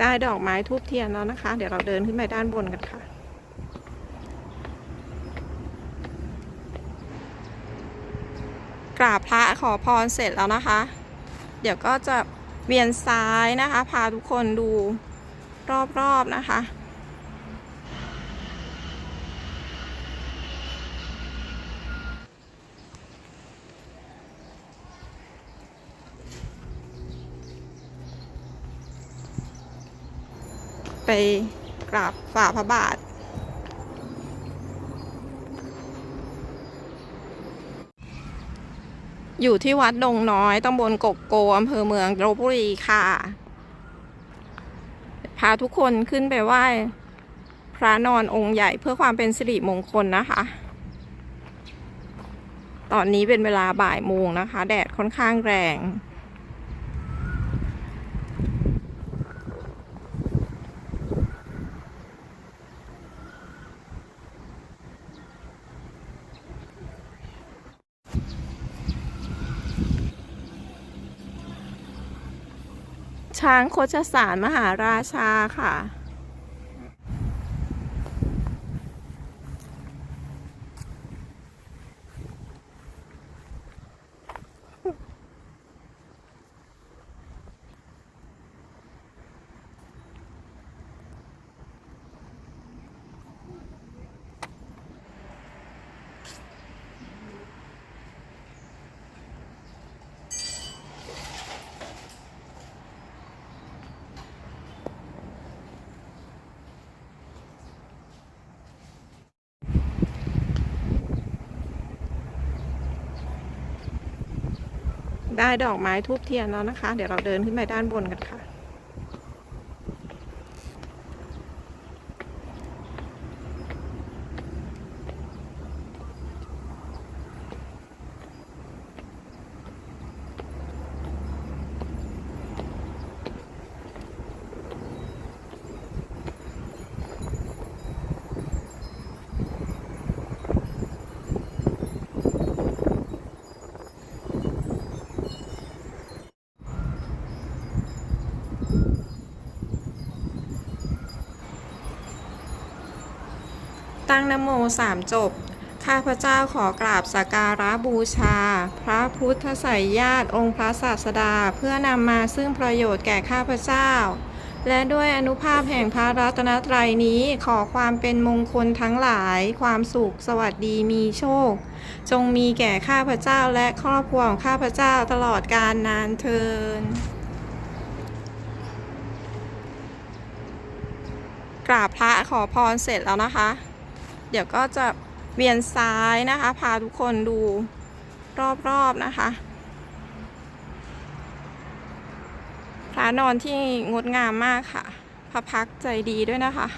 ได้ดอกไม้ทูบเทียนแล้วนะคะ เดี๋ยวเราเดินขึ้นไปด้านบนกันค่ะ กราบพระขอพรเสร็จแล้วนะคะ เดี๋ยวก็จะเวียนซ้ายนะคะ พาทุกคนดูรอบๆนะคะ ไปกราบฝ่าพระบาท อยู่ที่วัดดงน้อยตำบลกกโกอำเภอเมืองลบบุรีค่ะ พาทุกคนขึ้นไปไหว้พระนอนองค์ใหญ่เพื่อความเป็นสิริมงคลนะคะ ตอนนี้เป็นเวลาบ่ายโมงนะคะ แดดค่อนข้างแรง ช้างโคชสารมหาราชาค่ะ ได้ดอกไม้ทูบเทียนแล้วนะคะ เดี๋ยวเราเดินขึ้นไปด้านบนกันค่ะ ตั้งนโมสามจบ ข้าพเจ้าขอกราบสักการะบูชา พระพุทธไสยญาติองค์พระศาสดาเพื่อนำมาซึ่งประโยชน์แก่ข้าพเจ้า และด้วยอนุภาพแห่งพระรัตนตรัยนี้ขอความเป็นมงคลทั้งหลาย ความสุขสวัสดีมีโชค จงมีแก่ข้าพเจ้าและครอบครัวของข้าพเจ้าตลอดกาลนานเทินกราบพระขอพรเสร็จแล้วนะคะ เดี๋ยวก็จะเวียนซ้ายนะคะ พาทุกคนดูรอบๆนะคะพระนอนที่งดงามมากค่ะ พระพักใจดีด้วยนะคะ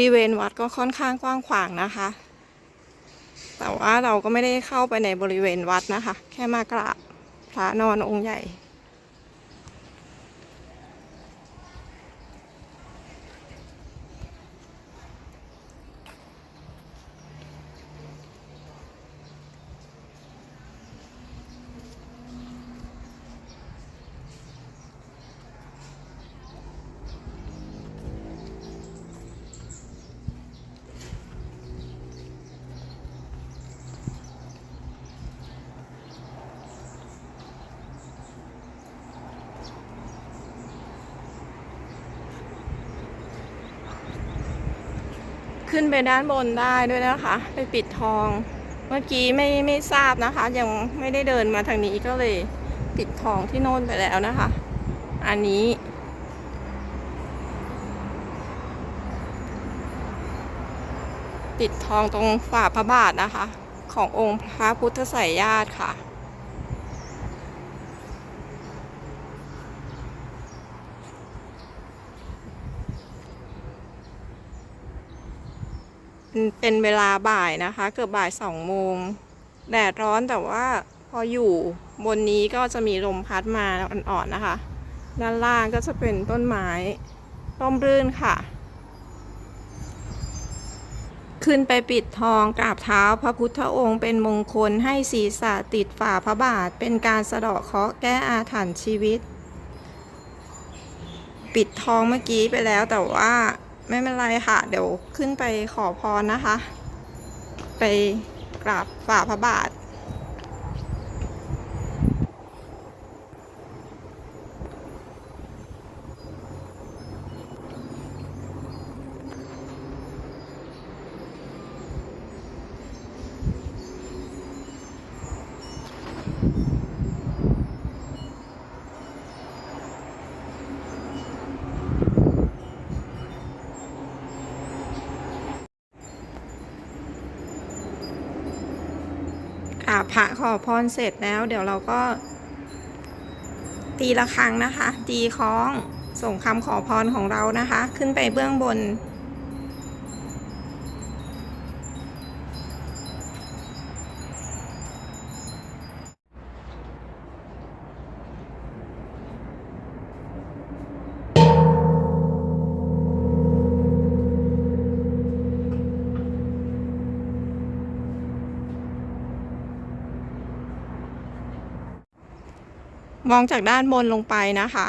ริเวณวัดก็ค่อนข้างกว้างขวางนะคะ แต่ว่าเราก็ไม่ได้เข้าไปในบริเวณวัดนะคะ แค่มากราบพระนอนองค์ใหญ่ ขึ้นไปด้านบนได้ด้วยนะคะ ไปปิดทอง เมื่อกี้ไม่ไม่ทราบนะคะ ยังไม่ได้เดินมาทางนี้ก็เลยปิดทองที่โน่นไปแล้วนะคะ อันนี้ ปิดทองตรงฝ่าพระบาทนะคะ ขององค์พระพุทธไสยญาติค่ะ เป็นเวลาบ่ายนะคะ เกือบบ่ายสองโมง แดดร้อนแต่ว่าพออยู่บนนี้ก็จะมีลมพัดมาอ่อนๆนะคะ ด้านล่างก็จะเป็นต้นไม้ร่มรื่นค่ะ ขึ้นไปปิดทองกราบเท้าพระพุทธองค์เป็นมงคลให้ศีรษะติดฝ่าพระบาท เป็นการสะเดาะเคราะห์แก้อาถรรพ์ชีวิต ปิดทองเมื่อกี้ไปแล้วแต่ว่า ไม่เป็นไรค่ะ เดี๋ยวขึ้นไปขอพรนะคะ ไปกราบฝ่าพระบาท ก ราบพระขอพรเสร็จแล้ว เดี๋ยวเราก็ ตีละครั้งนะคะตีคล้องส่งคำขอพรของเรานะคะ ขึ้นไปเบื้องบน มองจากด้านบนลงไปนะคะ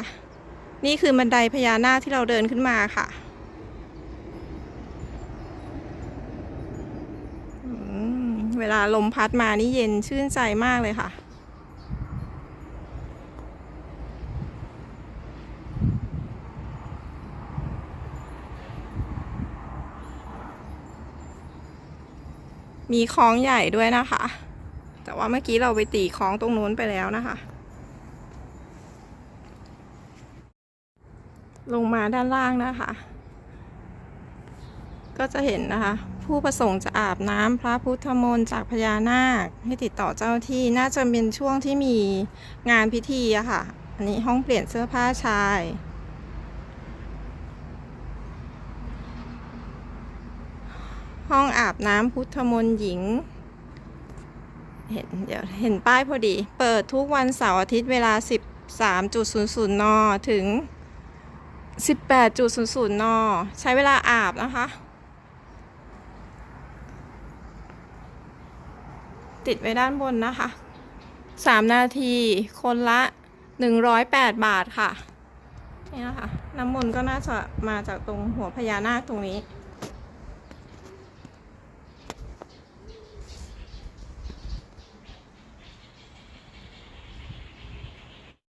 นี่คือบันไดพญานาคที่เราเดินขึ้นมาค่ะเวลาลมพัดมานี่เย็นชื่นใจมากเลยค่ะ มีคล้องใหญ่ด้วยนะคะ แต่ว่าเมื่อกี้เราไปตีคล้องตรงนู้นไปแล้วนะคะ ลงมาด้านล่างนะคะ ก็จะเห็นนะคะ ผู้ประสงค์จะอาบน้ำพระพุทธมนต์จากพญานาค ให้ติดต่อเจ้าที่น่าจะเป็นช่วงที่มีงานพิธีอะค่ะ อันนี้ห้องเปลี่ยนเสื้อผ้าชายห้องอาบน้ำพุทธมนต์หญิง เห็นเดี๋ยวเห็นป้ายพอดี เปิดทุกวันเสาร์อาทิตย์เวลา 13.00 น ถึง 18.00 น ใช้เวลาอาบนะคะ ติดไว้ด้านบนนะคะ 3 นาที คนละ 108 บาทค่ะ นี่นะคะ น้ำมนต์ก็น่าจะมาจากตรงหัวพญานาคตรงนี้